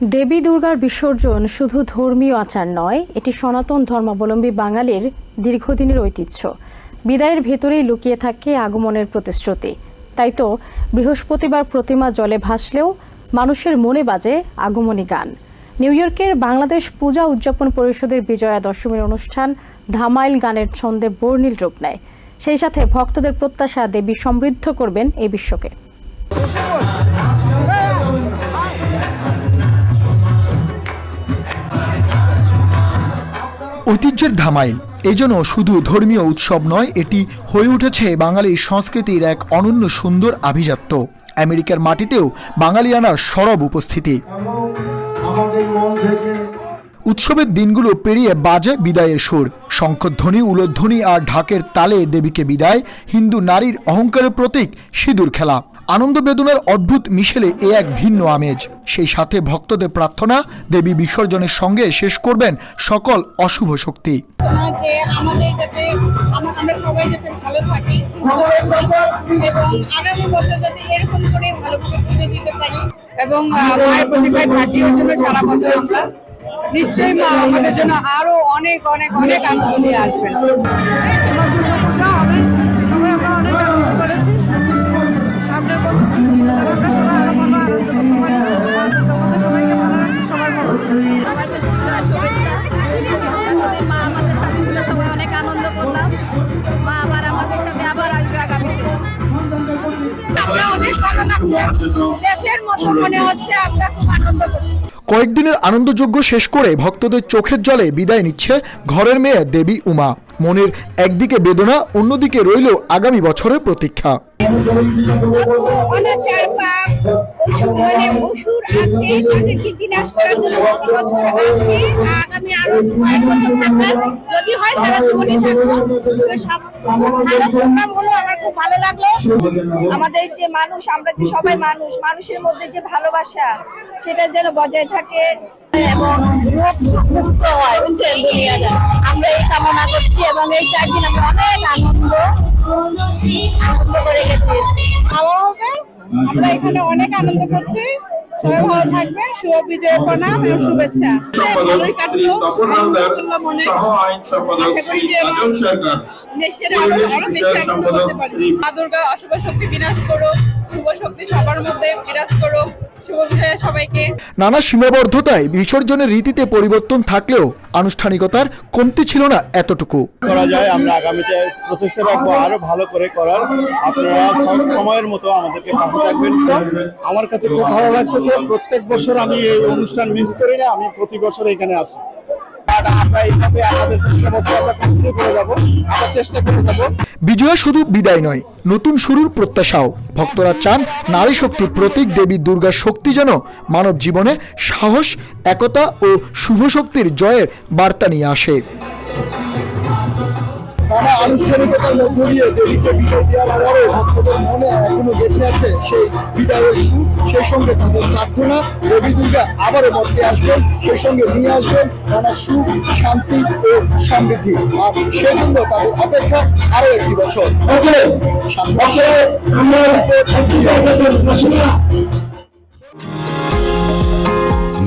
দেবী দুর্গার বিসর্জন শুধু ধর্মীয় আচার নয়, এটি সনাতন ধর্মাবলম্বী বাঙালির দীর্ঘদিনের ঐতিহ্য। বিদায়ের ভেতরেই লুকিয়ে থাকে আগমনের প্রতিশ্রুতি। তাই তো বৃহস্পতিবার প্রতিমা জলে ভাসলেও মানুষের মনে বাজে আগমনী গান। নিউ ইয়র্কের বাংলাদেশ পূজা উদযাপন পরিষদের বিজয়া দশমীর অনুষ্ঠান ধামাইল গানের ছন্দে বর্ণিল রূপ নেয়। সেই সাথে ভক্তদের প্রত্যাশা দেবী সমৃদ্ধ করবেন এই বিশ্বকে। ঐতিহ্যের ধামাইল। এই জন্য শুধু ধর্মীয় উৎসব নয়, এটি হয়ে উঠেছে বাঙালি সংস্কৃতির এক অনন্য সুন্দর আভিজাত্য। আমেরিকার মাটিতেও বাঙালিয়ানার সরব উপস্থিতি। উৎসবের দিনগুলো পেরিয়ে বাজে বিদায়ের সুর। শঙ্খধ্বনি, উলোধ্বনি আর ঢাকের তালে দেবীকে বিদায়, হিন্দু নারীর অহংকারের প্রতীক সিঁদুর খেলা। আনন্দ বেদনার অদ্ভুত মিশেলে এ এক ভিন্ন আমেজ। সেই সাথে ভক্তদের প্রার্থনা, দেবী বিসর্জনের সঙ্গে শেষ করবেন সকল অশুভ শক্তি। এবং নিশ্চয়ই, মা, আমাদের জন্য আরও অনেক অনেক অনেক আনন্দ নিয়ে আসবেন। দেশের মতো মনে হচ্ছে আমরা খুব আনন্দ করছি। কয়েকদিনের আনন্দযোগ্য শেষ করে ভক্তদের চোখের জলে বিদায় নিচ্ছে ঘরের মেয়ে দেবী উমা। মনের একদিকে বেদনা অন্যদিকে রইল আগামী বছরের প্রতীক্ষা। মানে অসুর আছে, তাদেরকে বিনাশ করার জন্য প্রতি বছর আসে। আগামী আরও কয়েক বছর থাকবে। যদি হয় সারা জীবনই থাকব। আমাদের যে মানুষ, আমরা যে সবাই মানুষ, মানুষের মধ্যে যে ভালোবাসা, সেটা যেন বজায় থাকে এবং আমরা এই কামনা করছি এবং এই চার আমরা অনেক আনন্দ করে গেছি হবে। আমরা এখানে অনেক আনন্দ করছি। সবাই ভালো থাকবেন। শুভ বিজয় প্রণাম এবং শুভেচ্ছা। ভালোই কাটলো। মনে আশা করি যে মা দুর্গা অশুভ শক্তি বিনাশ করো শুভ শক্তি সবার মধ্যে বিরাজ করো শুভ বিজয় সবাইকে। নানা সীমাবদ্ধতায় বিসর্জনের রীতিতে পরিবর্তন থাকলেও আনুষ্ঠানিকতার কমতি ছিল না এতটুকু। করা যায় আমরা আগামীতে প্রচেষ্টা রাখব আরও ভালো করে করার। আপনারা সব সময়ের মতো আমাদেরকে পাশে থাকবেন। আমার কাছে খুব ভালো লাগতেছে প্রত্যেক বছর আমি এই অনুষ্ঠান মিস করি না আমি প্রতি বছর এখানে আসি। যাব বিজয়া শুধু বিদায় নয়, নতুন শুরুর প্রত্যাশাও। ভক্তরা চান নারী শক্তি প্রতীক দেবী দুর্গার শক্তি যেন মানব জীবনে সাহস, একতা ও শুভ শক্তির জয়ের বার্তা নিয়ে আসে। নানা আনুষ্ঠানিকতার মধ্য দিয়ে দেবীকে বিদায় দেওয়ার পরে ভক্তদের মনে এখনও বেঁচে আছে সেই বিদায়ের সুখ সেই সঙ্গে তাদের প্রার্থনা। দেবী দুর্গা আবারও মর্তে আসবেন সেই সঙ্গে নিয়ে আসবেন নানা সুখ শান্তি ও সমৃদ্ধি। আর সেজন্য তাদের অপেক্ষা আরও একটি বছর।